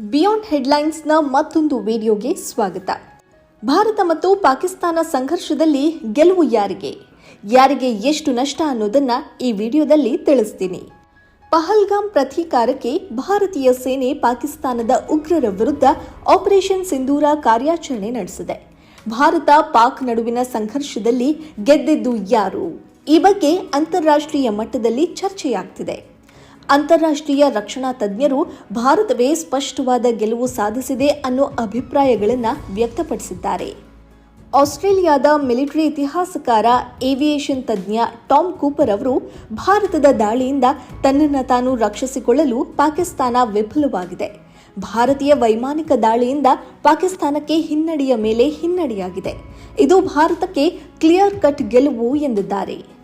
Beyond ಹೆಡ್ಲೈನ್ಸ್ನ ಮತ್ತೊಂದು ವಿಡಿಯೋಗೆ ಸ್ವಾಗತ. ಭಾರತ ಮತ್ತು ಪಾಕಿಸ್ತಾನ ಸಂಘರ್ಷದಲ್ಲಿ ಗೆಲುವು ಯಾರಿಗೆ? ಯಾರಿಗೆ ಎಷ್ಟು ನಷ್ಟ ಅನ್ನೋದನ್ನ ಈ ವಿಡಿಯೋದಲ್ಲಿ ತಿಳಿಸ್ತೀನಿ. ಪಹಲ್ಗಾಮ್ ಪ್ರತೀಕಾರಕ್ಕೆ ಭಾರತೀಯ ಸೇನೆ ಪಾಕಿಸ್ತಾನದ ಉಗ್ರರ ವಿರುದ್ಧ ಆಪರೇಷನ್ ಸಿಂಧೂರ ಕಾರ್ಯಾಚರಣೆ ನಡೆಸಿದೆ. ಭಾರತ ಪಾಕ್ ನಡುವಿನ ಸಂಘರ್ಷದಲ್ಲಿ ಗೆದ್ದಿದ್ದು ಯಾರು? ಈ ಬಗ್ಗೆ ಅಂತಾರಾಷ್ಟ್ರೀಯ ಮಟ್ಟದಲ್ಲಿ ಚರ್ಚೆಯಾಗ್ತಿದೆ. ಅಂತಾರಾಷ್ಟ್ರೀಯ ರಕ್ಷಣಾ ತಜ್ಞರು ಭಾರತವೇ ಸ್ಪಷ್ಟವಾದ ಗೆಲುವು ಸಾಧಿಸಿದೆ ಅನ್ನೋ ಅಭಿಪ್ರಾಯಗಳನ್ನು ವ್ಯಕ್ತಪಡಿಸಿದ್ದಾರೆ. ಆಸ್ಟ್ರೇಲಿಯಾದ ಮಿಲಿಟರಿ ಇತಿಹಾಸಕಾರ, ಏವಿಯೇಷನ್ ತಜ್ಞ ಟಾಮ್ ಕೂಪರ್ ಅವರು ಭಾರತದ ದಾಳಿಯಿಂದ ತನ್ನನ್ನು ತಾನು ರಕ್ಷಿಸಿಕೊಳ್ಳಲು ಪಾಕಿಸ್ತಾನ ವಿಫಲವಾಗಿದೆ. ಭಾರತೀಯ ವೈಮಾನಿಕ ದಾಳಿಯಿಂದ ಪಾಕಿಸ್ತಾನಕ್ಕೆ ಹಿನ್ನಡೆಯ ಮೇಲೆ ಹಿನ್ನಡೆಯಾಗಿದೆ. ಇದು ಭಾರತಕ್ಕೆ ಕ್ಲಿಯರ್ ಕಟ್ ಗೆಲುವು ಎಂದಿದ್ದಾರೆ.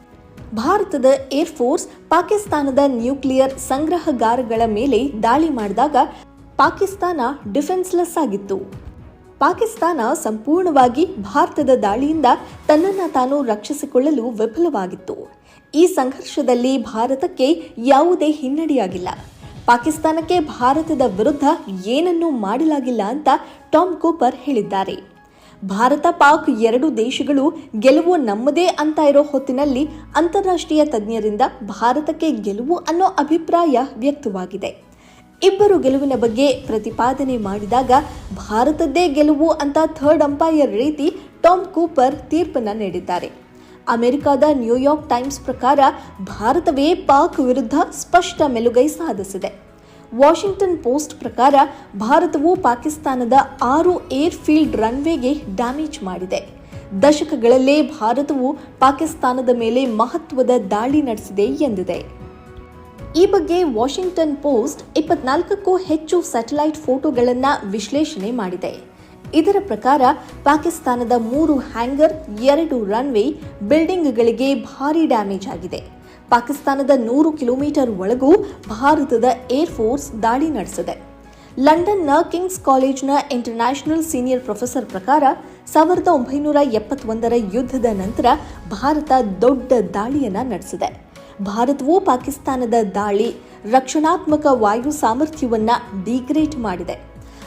ಭಾರತದ ಏರ್ಫೋರ್ಸ್ ಪಾಕಿಸ್ತಾನದ ನ್ಯೂಕ್ಲಿಯರ್ ಸಂಗ್ರಹಗಾರಗಳ ಮೇಲೆ ದಾಳಿ ಮಾಡಿದಾಗ ಪಾಕಿಸ್ತಾನ ಡಿಫೆನ್ಸ್ಲೆಸ್ ಆಗಿತ್ತು. ಪಾಕಿಸ್ತಾನ ಸಂಪೂರ್ಣವಾಗಿ ಭಾರತದ ದಾಳಿಯಿಂದ ತನ್ನನ್ನು ತಾನು ರಕ್ಷಿಸಿಕೊಳ್ಳಲು ವಿಫಲವಾಗಿತ್ತು. ಈ ಸಂಘರ್ಷದಲ್ಲಿ ಭಾರತಕ್ಕೆ ಯಾವುದೇ ಹಿನ್ನಡೆಯಾಗಿಲ್ಲ. ಪಾಕಿಸ್ತಾನಕ್ಕೆ ಭಾರತದ ವಿರುದ್ಧ ಏನನ್ನೂ ಮಾಡಲಾಗಿಲ್ಲ ಅಂತ ಟಾಮ್ ಕೂಪರ್ ಹೇಳಿದ್ದಾರೆ. ಭಾರತ ಪಾಕ್ ಎರಡು ದೇಶಗಳು ಗೆಲುವು ನಮ್ಮದೇ ಅಂತ ಇರೋ ಹೊತ್ತಿನಲ್ಲಿ ಅಂತಾರಾಷ್ಟ್ರೀಯ ತಜ್ಞರಿಂದ ಭಾರತಕ್ಕೆ ಗೆಲುವು ಅನ್ನೋ ಅಭಿಪ್ರಾಯ ವ್ಯಕ್ತವಾಗಿದೆ. ಇಬ್ಬರು ಗೆಲುವಿನ ಬಗ್ಗೆ ಪ್ರತಿಪಾದನೆ ಮಾಡಿದಾಗ ಭಾರತದ್ದೇ ಗೆಲುವು ಅಂತ ಥರ್ಡ್ ಅಂಪೈರ್ ರೀತಿ ಟಾಮ್ ಕೂಪರ್ ತೀರ್ಪನ್ನು ನೀಡಿದ್ದಾರೆ. ಅಮೆರಿಕದ ನ್ಯೂಯಾರ್ಕ್ ಟೈಮ್ಸ್ ಪ್ರಕಾರ ಭಾರತವೇ ಪಾಕ್ ವಿರುದ್ಧ ಸ್ಪಷ್ಟ ಮೆಲುಗೈ ಸಾಧಿಸಿದೆ. ವಾಷಿಂಗ್ಟನ್ ಪೋಸ್ಟ್ ಪ್ರಕಾರ ಭಾರತವು ಪಾಕಿಸ್ತಾನದ ಆರು ಏರ್ಫೀಲ್ಡ್ ರನ್ವೇಗೆ ಡ್ಯಾಮೇಜ್ ಮಾಡಿದೆ. ದಶಕಗಳಲ್ಲೇ ಭಾರತವು ಪಾಕಿಸ್ತಾನದ ಮೇಲೆ ಮಹತ್ವದ ದಾಳಿ ನಡೆಸಿದೆ ಎಂದಿದೆ. ಈ ಬಗ್ಗೆ ವಾಷಿಂಗ್ಟನ್ ಪೋಸ್ಟ್ ಇಪ್ಪತ್ನಾಲ್ಕಕ್ಕೂ ಹೆಚ್ಚು ಸ್ಯಾಟಲೈಟ್ ಫೋಟೋಗಳನ್ನು ವಿಶ್ಲೇಷಣೆ ಮಾಡಿದೆ. ಇದರ ಪ್ರಕಾರ ಪಾಕಿಸ್ತಾನದ ಮೂರು ಹ್ಯಾಂಗರ್, ಎರಡು ರನ್ವೇ, ಬಿಲ್ಡಿಂಗ್ಗಳಿಗೆ ಭಾರೀ ಡ್ಯಾಮೇಜ್ ಆಗಿದೆ. ಪಾಕಿಸ್ತಾನದ ನೂರು ಕಿಲೋಮೀಟರ್ ಒಳಗೂ ಭಾರತದ ಏರ್ ಫೋರ್ಸ್ ದಾಳಿ ನಡೆಸಿದೆ. ಲಂಡನ್ನ ಕಿಂಗ್ಸ್ ಕಾಲೇಜ್ನ ಇಂಟರ್ನ್ಯಾಷನಲ್ ಸೀನಿಯರ್ ಪ್ರೊಫೆಸರ್ ಪ್ರಕಾರ ಸಾವಿರದ ಒಂಬೈನೂರ ಎಪ್ಪತ್ತೊಂದರ ಯುದ್ಧದ ನಂತರ ಭಾರತ ದೊಡ್ಡ ದಾಳಿಯನ್ನು ನಡೆಸಿದೆ. ಭಾರತವು ಪಾಕಿಸ್ತಾನದ ದಾಳಿ, ರಕ್ಷಣಾತ್ಮಕ ವಾಯು ಸಾಮರ್ಥ್ಯವನ್ನು ಡಿಗ್ರೇಡ್ ಮಾಡಿದೆ.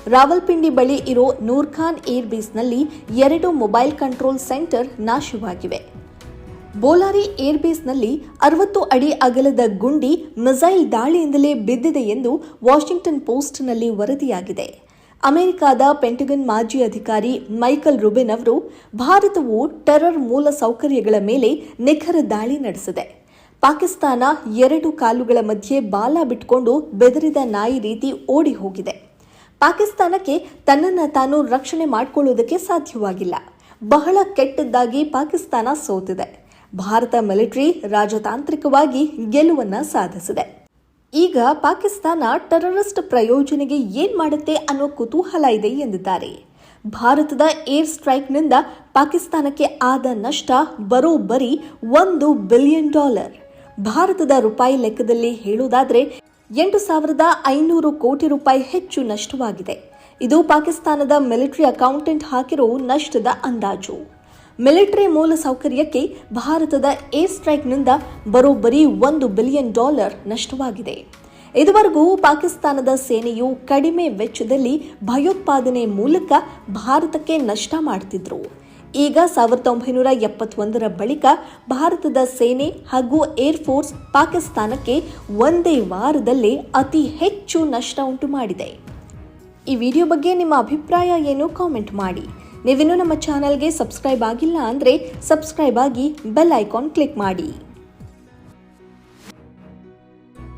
ರಾವಲ್ಪಿಂಡಿ ಬಳಿ ಇರೋ ನೂರ್ಖಾನ್ ಏರ್ ಬೇಸ್ನಲ್ಲಿ ಎರಡು ಮೊಬೈಲ್ ಕಂಟ್ರೋಲ್ ಸೆಂಟರ್ ನಾಶವಾಗಿವೆ. ಬೋಲಾರಿ ಏರ್ಬೇಸ್ನಲ್ಲಿ ಅರವತ್ತು ಅಡಿ ಅಗಲದ ಗುಂಡಿ ಮಿಸೈಲ್ ದಾಳಿಯಿಂದಲೇ ಬಿದ್ದಿದೆ ಎಂದು ವಾಷಿಂಗ್ಟನ್ ಪೋಸ್ಟ್ನಲ್ಲಿ ವರದಿಯಾಗಿದೆ. ಅಮೆರಿಕದ ಪೆಂಟಗನ್ ಮಾಜಿ ಅಧಿಕಾರಿ ಮೈಕಲ್ ರುಬಿನ್ ಅವರು, ಭಾರತವು ಟೆರರ್ ಮೂಲ ಸೌಕರ್ಯಗಳ ಮೇಲೆ ನಿಖರ ದಾಳಿ ನಡೆಸಿದೆ. ಪಾಕಿಸ್ತಾನ ಎರಡು ಕಾಲುಗಳ ಮಧ್ಯೆ ಬಾಲ ಬಿಟ್ಕೊಂಡು ಬೆದರಿದ ನಾಯಿ ರೀತಿ ಓಡಿ ಹೋಗಿದೆ. ಪಾಕಿಸ್ತಾನಕ್ಕೆ ತನ್ನನ್ನು ತಾನು ರಕ್ಷಣೆ ಮಾಡಿಕೊಳ್ಳುವುದಕ್ಕೆ ಸಾಧ್ಯವಾಗಿಲ್ಲ. ಬಹಳ ಕೆಟ್ಟದ್ದಾಗಿ ಪಾಕಿಸ್ತಾನ ಸೋತಿದೆ. ಭಾರತ ಮಿಲಿಟರಿ ರಾಜತಾಂತ್ರಿಕವಾಗಿ ಗೆಲುವನ್ನ ಸಾಧಿಸಿದೆ. ಈಗ ಪಾಕಿಸ್ತಾನ ಟೆರರಿಸ್ಟ್ ಪ್ರಯೋಜನೆಗೆ ಏನ್ ಮಾಡುತ್ತೆ ಅನ್ನೋ ಕುತೂಹಲ ಇದೆ ಎಂದಿದ್ದಾರೆ. ಭಾರತದ ಏರ್ ಸ್ಟ್ರೈಕ್ನಿಂದ ಪಾಕಿಸ್ತಾನಕ್ಕೆ ಆದ ನಷ್ಟ ಬರೋಬ್ಬರಿ ಒಂದು ಬಿಲಿಯನ್ ಡಾಲರ್. ಭಾರತದ ರೂಪಾಯಿ ಲೆಕ್ಕದಲ್ಲಿ ಹೇಳುವುದಾದರೆ ಎಂಟು ಸಾವಿರದ ಐನೂರು ಕೋಟಿ ರೂಪಾಯಿ ಹೆಚ್ಚು ನಷ್ಟವಾಗಿದೆ. ಇದು ಪಾಕಿಸ್ತಾನದ ಮಿಲಿಟರಿ ಅಕೌಂಟೆಂಟ್ ಹಾಕಿರೋ ನಷ್ಟದ ಅಂದಾಜು. ಮಿಲಿಟರಿ ಮೂಲ ಸೌಕರ್ಯಕ್ಕೆ ಭಾರತದ ಏರ್ ಸ್ಟ್ರೈಕ್ನಿಂದ ಬರೋಬ್ಬರಿ ಒಂದು ಬಿಲಿಯನ್ ಡಾಲರ್ ನಷ್ಟವಾಗಿದೆ. ಇದುವರೆಗೂ ಪಾಕಿಸ್ತಾನದ ಸೇನೆಯು ಕಡಿಮೆ ವೆಚ್ಚದಲ್ಲಿ ಭಯೋತ್ಪಾದನೆ ಮೂಲಕ ಭಾರತಕ್ಕೆ ನಷ್ಟ ಮಾಡ್ತಿದ್ರು. ಈಗ ಸಾವಿರದ ಒಂಬೈನೂರ ಎಪ್ಪತ್ತೊಂದರ ಬಳಿಕ ಭಾರತದ ಸೇನೆ ಹಾಗೂ ಏರ್ ಫೋರ್ಸ್ ಪಾಕಿಸ್ತಾನಕ್ಕೆ ಒಂದೇ ವಾರದಲ್ಲಿ ಅತಿ ಹೆಚ್ಚು ನಷ್ಟ ಉಂಟು ಮಾಡಿದೆ ಈ ವಿಡಿಯೋ ಬಗ್ಗೆ ನಿಮ್ಮ ಅಭಿಪ್ರಾಯ ಏನು? ಕಾಮೆಂಟ್ ಮಾಡಿ. ನೀವಿನ್ನೂ ನಮ್ಮ ಚಾನಲ್ಗೆ ಸಬ್ಸ್ಕ್ರೈಬ್ ಆಗಿಲ್ಲ ಅಂದರೆ ಸಬ್ಸ್ಕ್ರೈಬ್ ಆಗಿ ಬೆಲ್ ಐಕಾನ್ ಕ್ಲಿಕ್ ಮಾಡಿ.